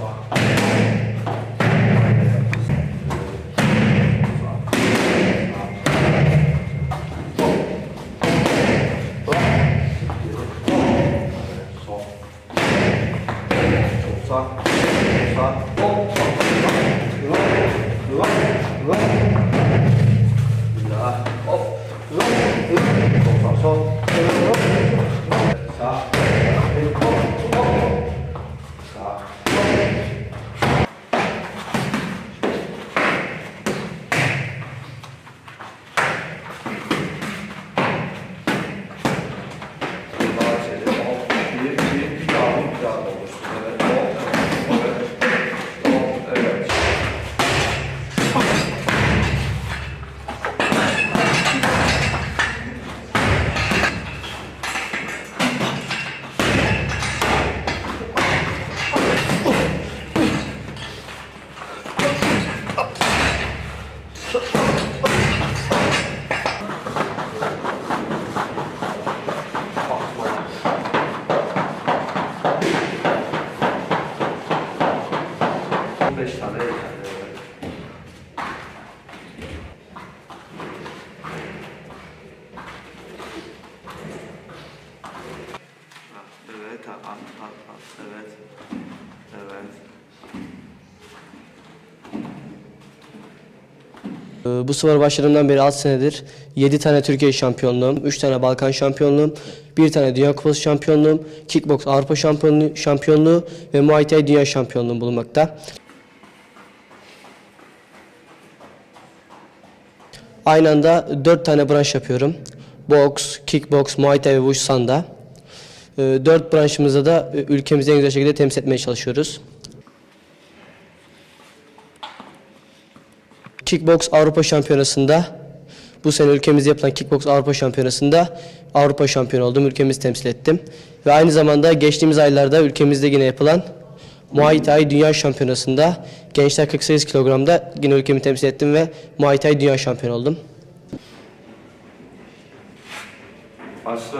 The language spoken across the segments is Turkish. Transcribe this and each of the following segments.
talking. Bu spora başladığımdan beri 6 senedir 7 tane Türkiye şampiyonluğum, 3 tane Balkan şampiyonluğum, 1 tane Dünya Kupası şampiyonluğum, Kickbox Avrupa şampiyonluğu, şampiyonluğu ve Muay Thai Dünya şampiyonluğum bulunmakta. Aynı anda 4 tane branş yapıyorum. Boks, kickbox, Muay Thai ve Wushu Sanda. 4 branşımızda da e, ülkemizi en güzel şekilde temsil etmeye çalışıyoruz. Kickbox Avrupa Şampiyonası'nda bu sene ülkemizde yapılan Kickbox Avrupa Şampiyonası'nda Avrupa şampiyonu oldum. Ülkemizi temsil ettim. Ve aynı zamanda geçtiğimiz aylarda ülkemizde yine yapılan Muay Thai Dünya Şampiyonası'nda gençler 48 kilogramda yine ülkemi temsil ettim ve Muay Thai Dünya Şampiyonu oldum. Aslı,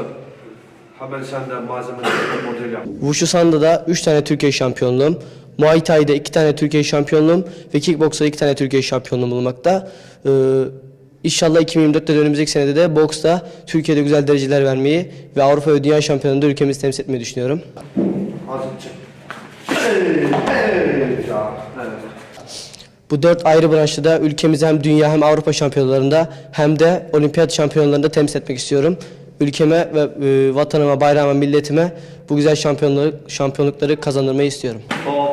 hemen senden malzemeleri model yap. Wushu Sanda'da 3 tane Türkiye şampiyonluğum, Muay Thai'de 2 tane Türkiye şampiyonluğum ve Kickbox'ta 2 tane Türkiye şampiyonluğum bulunmakta. Ee, İnşallah 2024'te de önümüzdeki senede de boksta Türkiye'de güzel dereceler vermeyi ve Avrupa ve Dünya Şampiyonası'nda ülkemizi temsil etmeyi düşünüyorum. Bu dört ayrı branşta da ülkemizi hem dünya hem Avrupa şampiyonalarında hem de olimpiyat şampiyonlarında temsil etmek istiyorum. Ülkeme ve e, vatanıma, bayrağıma, milletime bu güzel şampiyonluk, şampiyonlukları kazandırmayı istiyorum. Hop,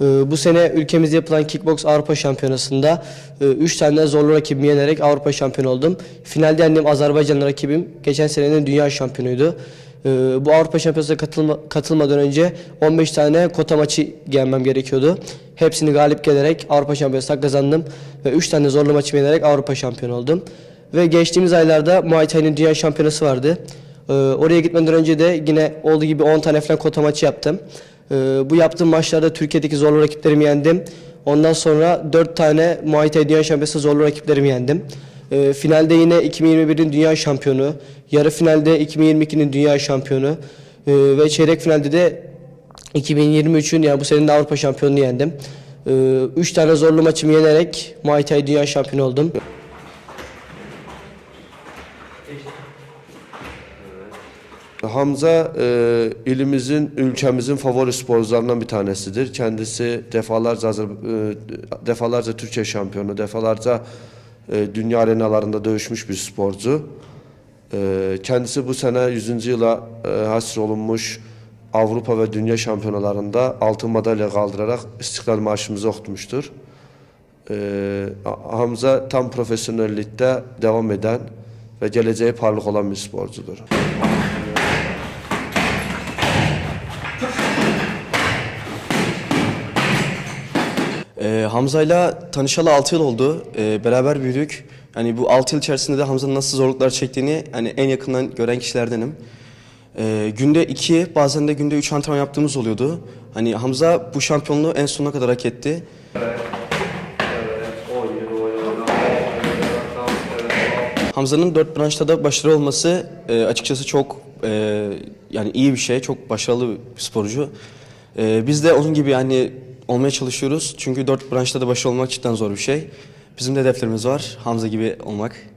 Ee, Bu sene ülkemizde yapılan Kickbox Avrupa Şampiyonası'nda 3 tane zorlu rakibimi yenerek Avrupa şampiyonu oldum. Finalde yendiğim Azerbaycanlı rakibim geçen senenin dünya şampiyonuydu. Ee, Bu Avrupa Şampiyonası'na katılma, katılmadan önce 15 tane kota maçı gelmem gerekiyordu. Hepsini galip gelerek Avrupa Şampiyonası'na kazandım ve 3 tane zorlu maçımı yenerek Avrupa şampiyonu oldum. Ve geçtiğimiz aylarda Muay Thai'nin dünya şampiyonası vardı. Ee, Oraya gitmeden önce de yine olduğu gibi 10 tane falan kota maçı yaptım. Ee, bu yaptığım maçlarda Türkiye'deki zorlu rakiplerimi yendim. Ondan sonra 4 tane Muay Thai Dünya Şampiyonası zorlu rakiplerimi yendim. Ee, finalde yine 2021'in dünya şampiyonu, yarı finalde 2022'nin dünya şampiyonu ve çeyrek finalde de 2023'ün yani bu senenin Avrupa şampiyonunu yendim. 3 tane zorlu maçımı yenerek Muay Thai dünya şampiyonu oldum. Hamza e, ilimizin, ülkemizin favori sporcularından bir tanesidir. Kendisi defalarca e, defalarca Türkiye şampiyonu, defalarca e, dünya arenalarında dövüşmüş bir sporcu. E, kendisi bu sene 100. yıla e, hasır olunmuş Avrupa ve dünya şampiyonalarında altın madalya kaldırarak İstiklal Marşımızı okutmuştur. E, Hamza tam profesyonellikte devam eden ve geleceği parlak olan bir sporcudur. Ee, Hamza'yla tanışalı 6 yıl oldu. Ee, beraber büyüdük. Yani bu 6 yıl içerisinde de Hamza'nın nasıl zorluklar çektiğini hani en yakından gören kişilerdenim. Ee, günde 2 bazen de günde 3 antrenman yaptığımız oluyordu. Hani Hamza bu şampiyonluğu en sonuna kadar hak etti. Hamza'nın 4 branşta da başarılı olması e, açıkçası çok e, yani iyi bir şey. Çok başarılı bir sporcu. E, biz de onun gibi yani olmaya çalışıyoruz. Çünkü 4 branşta da başarılı olmak cidden zor bir şey. Bizim de hedeflerimiz var. Hamza gibi olmak.